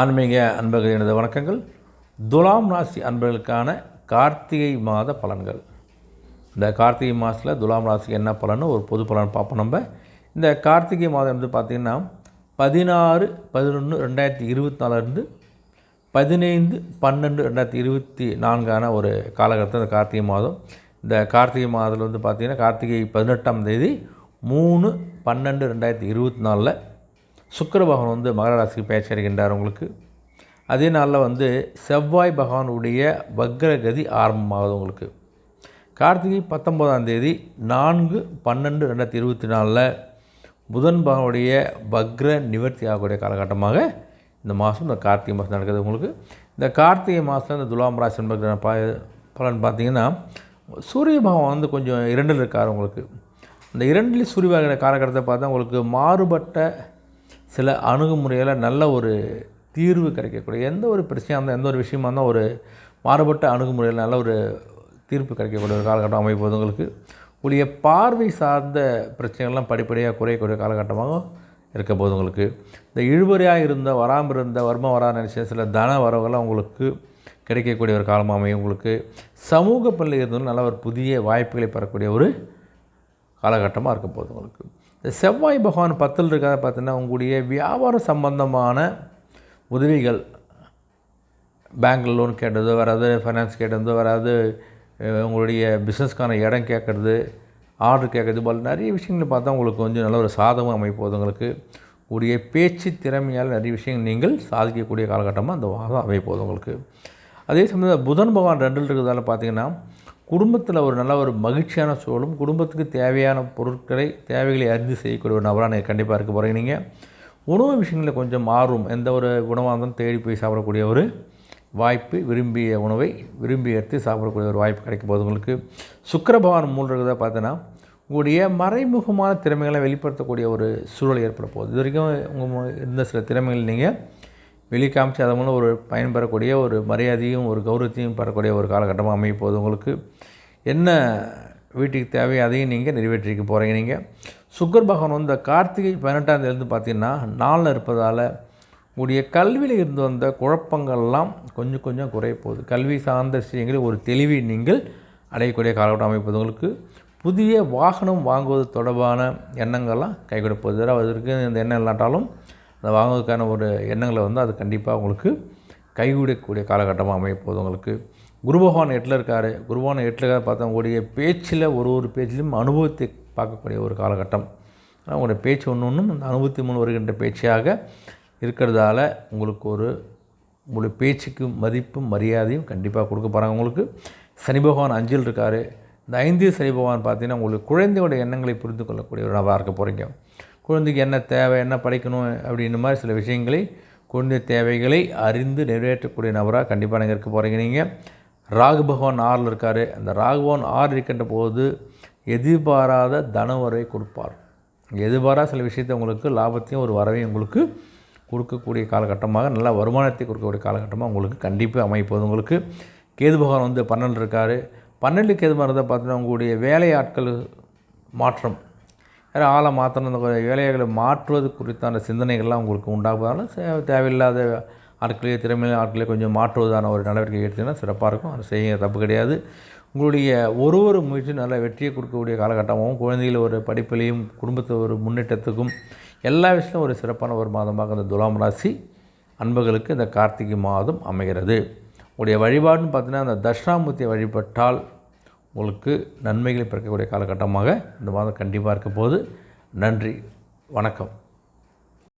ஆன்மீக அன்பர்கள் எனது வணக்கங்கள். துலாம் ராசி அன்பர்களுக்கான கார்த்திகை மாத பலன்கள். இந்த கார்த்திகை மாதத்தில் துலாம் ராசிக்கு என்ன பலன்னு ஒரு பொது பலன் பார்ப்போம் நம்ம. இந்த கார்த்திகை மாதம் வந்து பார்த்திங்கன்னா பதினாறு பதினொன்று ரெண்டாயிரத்தி இருபத்தி நாலுலேருந்து பதினைந்து பன்னெண்டு ரெண்டாயிரத்தி இருபத்தி நான்கான ஒரு காலகட்டத்தில் இந்த கார்த்திகை மாதம். இந்த கார்த்திகை மாதத்தில் வந்து பார்த்திங்கன்னா கார்த்திகை பதினெட்டாம் தேதி மூணு பன்னெண்டு ரெண்டாயிரத்தி இருபத்தி நாலில் சுக்கர பகவான் வந்து மகர ராசிக்கு பயிற்சி அடைகின்றார் உங்களுக்கு. அதே நாளில் வந்து செவ்வாய் பகவானுடைய வக்ரகதி ஆரம்பமாகுது உங்களுக்கு. கார்த்திகை பத்தொம்போதாம் தேதி நான்கு பன்னெண்டு ரெண்டாயிரத்தி இருபத்தி நாலில் புதன் பகவானுடைய வக்ர நிவர்த்தி ஆகக்கூடிய காலகட்டமாக இந்த மாதம் இந்த கார்த்திகை மாதம் நடக்குது உங்களுக்கு. இந்த கார்த்திகை மாதம் இந்த துலாம் ராசி என்பது ப பலன் பார்த்திங்கன்னா சூரிய பகவான் வந்து கொஞ்சம் இரண்டில் இருக்கார் உங்களுக்கு. இந்த இரண்டில் சூரிய காலகட்டத்தை பார்த்தா உங்களுக்கு மாறுபட்ட சில அணுகுமுறையில் நல்ல ஒரு தீர்வு கிடைக்கக்கூடிய எந்த ஒரு பிரச்சனையாக இருந்தால் எந்த ஒரு விஷயமா இருந்தால் ஒரு மாறுபட்ட அணுகுமுறையில் நல்ல ஒரு தீர்ப்பு கிடைக்கக்கூடிய ஒரு காலகட்டம் அமைப்பது உங்களுக்கு. உடைய பார்வை சார்ந்த பிரச்சனைகள்லாம் படிப்படியாக குறையக்கூடிய காலகட்டமாக இருக்க போது உங்களுக்கு. இந்த இழுபறியாக இருந்த வராமல் இருந்த வர்ம வரா நினச்ச சில தன வரவுகள்லாம் உங்களுக்கு கிடைக்கக்கூடிய ஒரு காலமாக அமையும் உங்களுக்கு. சமூக பள்ளியில் இருந்தாலும் நல்ல ஒரு புதிய வாய்ப்புகளை பெறக்கூடிய ஒரு காலகட்டமாக இருக்க போகுது உங்களுக்கு. இந்த செவ்வாய் பகவான் பத்தில் இருக்கிறத பார்த்தீங்கன்னா உங்களுடைய வியாபார சம்பந்தமான உதவிகள் பேங்க் லோன் கேட்டதோ வராது ஃபைனான்ஸ் கேட்டதோ வராது உங்களுடைய பிஸ்னஸ்க்கான இடம் கேட்குறது ஆர்டர் கேட்குறது போல் நிறைய விஷயங்களை பார்த்தா உங்களுக்கு கொஞ்சம் நல்ல ஒரு சாதகம் அமைப்போது உங்களுக்கு. உடைய பேச்சு திறமையால் நிறைய விஷயங்கள் நீங்கள் சாதிக்கக்கூடிய காலகட்டமாக அந்த வாதம் அமைப்போது உங்களுக்கு. அதே சமயம் புதன் பகவான் ரெண்டில் இருக்கிறதால பார்த்தீங்கன்னா குடும்பத்தில் ஒரு நல்ல ஒரு மகிழ்ச்சியான சூழலும் குடும்பத்துக்கு தேவையான பொருட்களை தேவைகளை அறிந்து செய்யக்கூடிய ஒரு நபராக நீங்கள் கண்டிப்பாக இருக்க போகிறீங்க நீங்கள் உணவு விஷயங்களில் கொஞ்சம் மாறும். எந்த ஒரு உணவாக இருந்தாலும் தேடி போய் சாப்பிடக்கூடிய ஒரு வாய்ப்பு விரும்பிய உணவை விரும்பி எடுத்து சாப்பிடக்கூடிய ஒரு வாய்ப்பு கிடைக்கும் போகுது உங்களுக்கு. சுக்கரபவான் பகவான் இருக்கிறத பார்த்தீங்கன்னா உங்களுடைய மறைமுகமான திறமைகளை வெளிப்படுத்தக்கூடிய ஒரு சூழல் ஏற்பட போகுது. இது வரைக்கும் உங்கள் இருந்த சில திறமைகள் நீங்கள் வெளிக்காமிச்சு அதன் மூலம் ஒரு பயன் பெறக்கூடிய ஒரு மரியாதையும் ஒரு கௌரவத்தையும் பெறக்கூடிய ஒரு காலகட்டமாக அமைய போகுது உங்களுக்கு. என்ன வீட்டுக்கு தேவையோ அதையும் நீங்கள் நிறைவேற்றிக்க போகிறீங்க நீங்கள் சுக்கர் பகவான் வந்து கார்த்திகை பதினெட்டாம் தேதியிலேருந்து பார்த்தீங்கன்னா நாளில் இருப்பதால் உங்களுடைய கல்வியில் இருந்து வந்த குழப்பங்கள்லாம் கொஞ்சம் கொஞ்சம் குறைய போகுது. கல்வி சார்ந்த விஷயங்களில் ஒரு தெளிவை நீங்கள் அடையக்கூடிய காலகட்டம் அமைப்பது உங்களுக்கு. புதிய வாகனம் வாங்குவது தொடர்பான எண்ணங்கள்லாம் கை கொடுப்பது அதற்கு இந்த எண்ணம் இல்லாட்டாலும் அதை வாங்குவதற்கான ஒரு எண்ணங்களை வந்து அது கண்டிப்பாக உங்களுக்கு கைவிடக்கூடிய காலகட்டமாக அமைப்போது உங்களுக்கு. குரு பகவான் எட்டில் இருக்கார். குரு பகவான் எட்டில் பார்த்தா உங்களுடைய பேச்சில் ஒரு ஒரு பேச்சிலும் அனுபவத்தை பார்க்கக்கூடிய ஒரு காலகட்டம். ஆனால் உங்களுடைய பேச்சு ஒன்று ஒன்றும் அந்த அனுபவத்தின் மூலம் வருகின்ற பேச்சாக இருக்கிறதால உங்களுக்கு ஒரு உங்களுடைய பேச்சுக்கு மதிப்பும் மரியாதையும் கண்டிப்பாக கொடுக்க போகிறாங்க உங்களுக்கு. சனி பகவான் அஞ்சில் இருக்கார். இந்த ஐந்து சனி பகவான் பார்த்தீங்கன்னா உங்களுக்கு குழந்தையோட எண்ணங்களை புரிந்து கொள்ளக்கூடிய ஒரு நபராக இருக்க போகிறீங்க குழந்தைக்கு என்ன தேவை என்ன படிக்கணும் அப்படின்ற மாதிரி சில விஷயங்களை குழந்தை தேவைகளை அறிந்து நிறைவேற்றக்கூடிய நபராக கண்டிப்பாக நீங்கள் இருக்க போகிறீங்க நீங்கள் ராகு பகவான் ஆறில் இருக்கார். அந்த ராகுபவன் ஆறு இருக்கின்ற போது எதிர்பாராத தனவரை கொடுப்பார். எதிர்பாராத சில விஷயத்தை உங்களுக்கு லாபத்தையும் ஒரு வரவையும் உங்களுக்கு கொடுக்கக்கூடிய காலகட்டமாக நல்ல வருமானத்தை கொடுக்கக்கூடிய காலகட்டமாக உங்களுக்கு கண்டிப்பாக அமைப்பது உங்களுக்கு. கேது பகவான் வந்து பன்னெண்டு இருக்கார். பன்னெண்டு கேது இருந்தால் பார்த்தீங்கன்னா உங்களுடைய வேலையாட்கள் மாற்றம். வேறு ஆளை மாற்றணும் அந்த வேலைகளை மாற்றுவது குறித்தான சிந்தனைகள்லாம் உங்களுக்கு உண்டாகுவதால தேவையில்லாத ஆட்களே திறமையில ஆட்களே கொஞ்சம் மாற்றுவதான ஒரு நடவடிக்கை எடுத்தீங்கன்னா சிறப்பாக இருக்கும். அது செய்ய தப்பு கிடையாது. உங்களுடைய ஒரு ஒரு முயற்சியும் நல்ல வெற்றியை கொடுக்கக்கூடிய காலகட்டமாகவும் குழந்தைகள் ஒரு படிப்பிலையும் குடும்பத்தை ஒரு முன்னேற்றத்துக்கும் எல்லா விஷயத்திலும் ஒரு சிறப்பான ஒரு மாதமாக இந்த துலாம் ராசி அன்பர்களுக்கு இந்த கார்த்திகை மாதம் அமைகிறது. உடைய வழிபாடுன்னு பார்த்தீங்கன்னா அந்த தட்சிணாமூர்த்தியை வழிபட்டால் உங்களுக்கு நன்மைகளை பிறக்கக்கூடிய காலகட்டமாக இந்த மாதம் கண்டிப்பாக இருக்க போது நன்றி வணக்கம்.